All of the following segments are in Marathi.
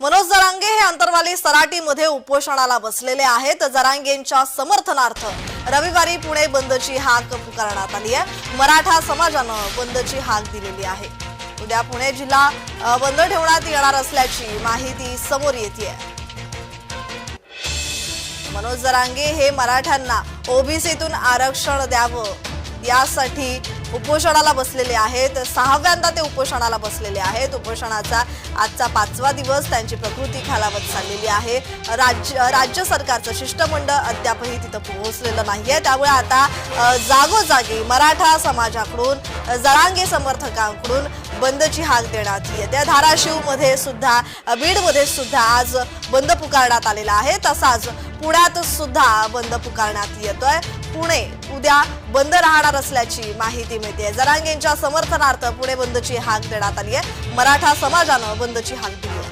मनोज जरांगे हे अंतरवाली सराटीमध्ये उपोषणाला बसलेले आहेत. जरांगेंच्या समर्थनार्थ रविवारी पुणे बंदची हाक पुकारण्यात आली आहे. मराठा समाजानं बंदची हाक दिलेली आहे. उद्या पुणे जिल्हा बंद ठेवण्यात येणार असल्याची माहिती समोर येते मनोज जरांगे हे मराठ्यांना ओबीसीतून आरक्षण द्यावं यासाठी उपोषणाला बसलेले आहेत. सहाव्यांदा ते उपोषणाला बसलेले आहेत. उपोषणाचा आजचा पाचवा दिवस त्यांची प्रकृती खालावत चाललेली आहे. राज्य राज्य सरकारचं शिष्टमंडळ अद्यापही तिथं पोहोचलेलं नाहीये. त्यामुळे आता जागोजागी मराठा समाजाकडून अ, जरांगे समर्थकांकडून बंदची हाक देण्यात येते. धाराशिवमध्ये सुद्धा बीडमध्ये सुद्धा आज बंद पुकारण्यात आलेला आहे. तसाच पुण्यात सुद्धा बंद पुकारण्यात येतोय. पुणे उद्या बंद राहणार असल्याची माहिती मिळते जरांगेंच्या समर्थनार्थ पुणे बंदची हाक देण्यात आली आहे. मराठा समाजानं बंदची हाक दिली आहे.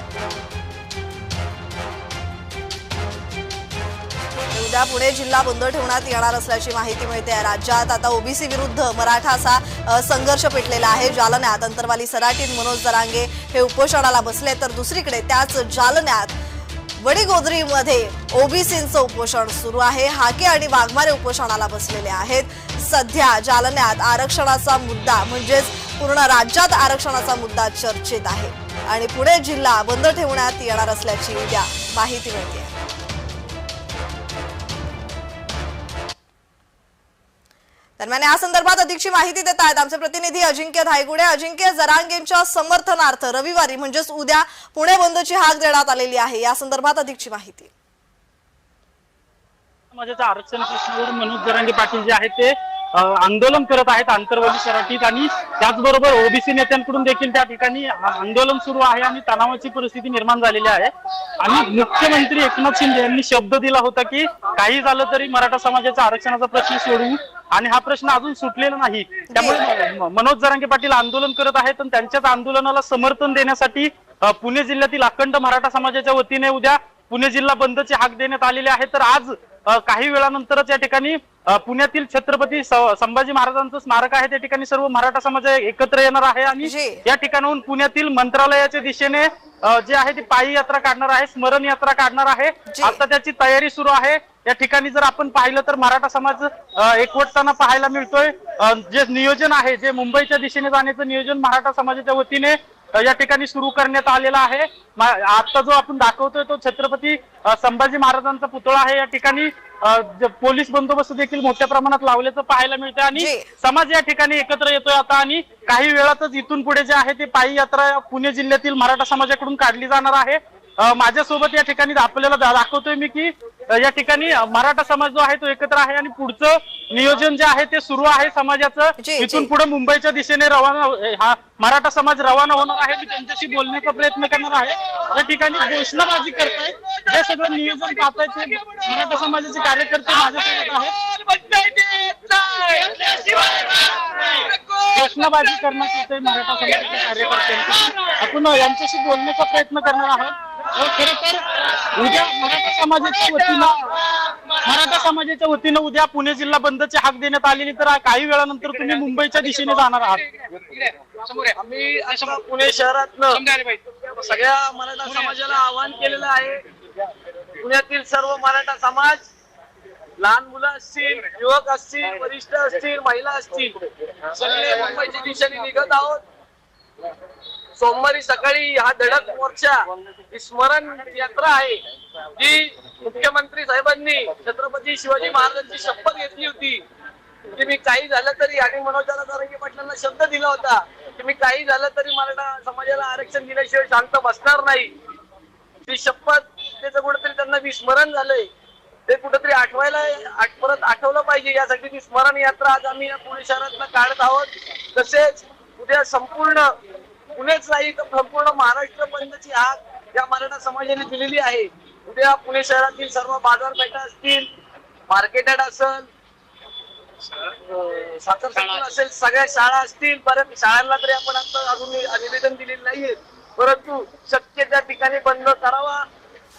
उद्या पुणे जिल्हा बंद ठेवण्यात येणार असल्याची माहिती मिळते राज्यात आता ओबीसी विरुद्ध मराठा असा संघर्ष पेटलेला आहे. जालन्यात अंतरवाली सराटीत मनोज जरांगे हे उपोषणाला बसले तर दुसरीकडे त्याच जालन्यात वडीगोद्रीमध्ये ओबीसींचं उपोषण सुरू आहे. हाके आणि वाघमारे उपोषणाला बसलेले आहेत. सध्या जालन्यात आरक्षणाचा मुद्दा म्हणजेच पूर्ण राज्यात आरक्षणाचा मुद्दा चर्चेत आहे. आणि पुणे जिल्हा बंद ठेवण्यात येणार असल्याची उद्या माहिती मिळते. दरम्यान या संदर्भात अधिकची माहिती देत आहेत आमचे प्रतिनिधी अजिंक्य धायगुडे. अजिंक्य जरांगेंच्या समर्थनार्थ रविवारी म्हणजेच उद्या पुणे बंदची हाक देण्यात आलेली आहे. या संदर्भात अधिकची माहिती. समाजाच्या आरक्षण प्रश्नावर मनोज जरांगे पाटील जे आहेत ते आंदोलन करत आहेत आंतरवाली सराटीत आणि त्याचबरोबर ओबीसी नेत्यांकडून देखील त्या ठिकाणी आंदोलन सुरू आहे आणि तणावाची परिस्थिती निर्माण झालेली आहे. आणि मुख्यमंत्री एकनाथ शिंदे यांनी शब्द दिला होता की काही झालं तरी मराठा समाजाच्या आरक्षणाचा प्रश्न सोडवू आणि हा प्रश्न अजून सुटलेला नाही. त्यामुळे मनोज जरांगे पाटील आंदोलन करत आहेत आणि त्यांच्याच आंदोलनाला समर्थन देण्यासाठी पुणे जिल्ह्यातील अखंड मराठा समाजाच्या वतीने उद्या पुणे जिल्हा बंदची हाक देण्यात आलेली आहे तर आज काही वेळानंतरच या ठिकाणी पुण्यातील छत्रपती संभाजी महाराजांचं स्मारक आहे. त्या ठिकाणी सर्व मराठा समाज एकत्र येणार आहे आणि. या ठिकाणाहून पुण्यातील मंत्रालयाच्या दिशेने जे आहे ती पायी यात्रा काढणार आहे स्मरण यात्रा काढणार आहे. आता त्याची तयारी सुरू आहे. या ठिकाणी जर आपण पाहिलं तर मराठा समाज एकवटताना पाहायला मिळतोय. जे नियोजन आहे जे मुंबईच्या दिशेने जाण्याचं नियोजन मराठा समाजाच्या वतीने या ठिकाणी सुरू करण्यात आलेला आहे. आता जो आपण दाखवतोय तो छत्रपती संभाजी महाराजांचा पुतळा आहे या ठिकाणी. पोलीस बंदोबस्त देखील मोठ्या प्रमाणात लावल्याचं पाहायला मिळतं आणि. समाज या ठिकाणी एकत्र येतोय आता आणि काही वेळातच इथून पुढे जे आहे ते पायी यात्रा पुणे जिल्ह्यातील मराठा समाजाकडून काढली जाणार आहे. माझ्यासोबत या ठिकाणी आपल्याला दाखवतोय मी की या ठिकाणी मराठा समाज जो आहे तो एकत्र आहे आणि पुढचं नियोजन जे आहे ते सुरू आहे समाजाचं. इथून. पुढे मुंबईच्या दिशेने रवाना अ, हा मराठा समाज रवाना होणार आहे मी त्यांच्याशी बोलण्याचा प्रयत्न करणार आहे. या ठिकाणी घोषणाबाजी करतायत. जे सगळं नियोजन पाहतायत मराठा समाजाचे कार्यकर्ते माझ्यासोबत आहेत. घोषणाबाजी करण्यात येते मराठा समाजाच्या कार्यकर्त्यांची आपण यांच्याशी बोलण्याचा प्रयत्न करणार आहोत. खरं तर समाजाच्या वतीनं मराठा समाजाच्या वतीनं उद्या पुणे जिल्हा बंदची हाक देण्यात आलेली तर काही वेळानंतर तुम्ही मुंबईच्या दिशेने जाणार आहात. आम्ही पुणे शहरातनं सगळ्या मराठा समाजाला आवाहन केलेलं आहे. पुण्यातील सर्व मराठा समाज लहान मुलं असतील युवक असतील वरिष्ठ असतील महिला असतील सगळे मुंबईच्या दिशेने निघत आहोत. सोमवारी सकाळी हा धडक मोर्चा स्मरण यात्रा आहे जी मुख्यमंत्री साहेबांनी छत्रपती शिवाजी महाराजांची शपथ घेतली होती. की मी काही झालं तरी आणि मनोजाला जरांगे पाटलांना शब्द दिला होता की मी काही झालं तरी मराठा समाजाला आरक्षण दिल्याशिवाय शांत बसणार नाही. ती शपथ त्याचं कुठेतरी त्यांना विस्मरण झालंय. ते कुठेतरी आठवायला आठ- परत आठवलं पाहिजे. यासाठी ती स्मरण यात्रा आज आम्ही या पुणे शहरातनं काढत आहोत. तसेच उद्या संपूर्ण पुणेच नाही तर संपूर्ण महाराष्ट्र बंदची हाक या मराठा समाजाने दिलेली आहे. उद्या पुणे शहरातील सर्व बाजारपेठा असतील मार्केटेड असेल साखर संकुल असेल सगळ्या शाळा असतील परत शाळांना तरी आपण आता अजून निवेदन दिलेलं नाहीये. परंतु शक्य त्या ठिकाणी बंद करावा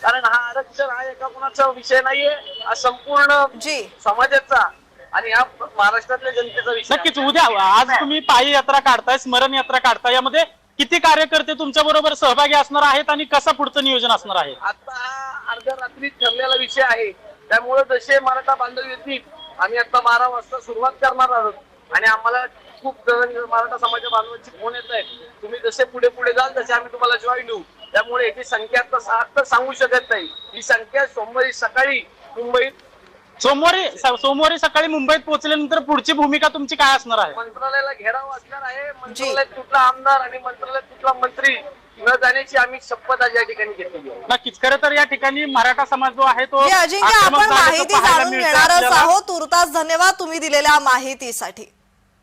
कारण हा आरक्षण हा एका कोणाचा विषय नाहीये हा संपूर्ण जी. समाजाचा आणि हा महाराष्ट्रातल्या जनतेचा विषय. नक्कीच उद्या आज तुम्ही पायी यात्रा काढताय स्मरण यात्रा काढताय यामध्ये किती कार्यकर्ते तुमच्या बरोबर सहभागी असणार आहेत आणि कसं पुढचं नियोजन असणार आहे? आता हा अर्ध्या रात्री ठरलेला विषय आहे. त्यामुळे जसे मराठा बांधव येतील आम्ही आता बारा वाजता सुरुवात करणार आहोत. आणि आम्हाला खूप जण मराठा समाजाच्या बांधवांची फोन येत आहे तुम्ही जसे पुढे पुढे जाल तसे आम्ही तुम्हाला जॉईन होऊ त्यामुळे याची संख्या आता सांगू शकत नाही. ही संख्या सोमवारी सकाळी मुंबईत सोमवारी सोमवारी सकाळी मुंबईत पोहोचल्यानंतर पुढची भूमिका तुमची काय असणार आहे? मंत्रालयाला घेराव असणार आहे. मंत्रालयात कुठला आमदार आणि मंत्रालयात कुठला मंत्री न जाण्याची आम्ही शपथ आज या ठिकाणी घेतलेली आहे. नक्कीच. खरं तर या ठिकाणी मराठा समाज जो आहे तो हे अजिंक्य आक्रमक आपण झाल्याचं माहिती पाहायला जाणून घेणारच आपल्याला. आहोत. तुर्तास धन्यवाद तुम्ही दिलेल्या माहितीसाठी.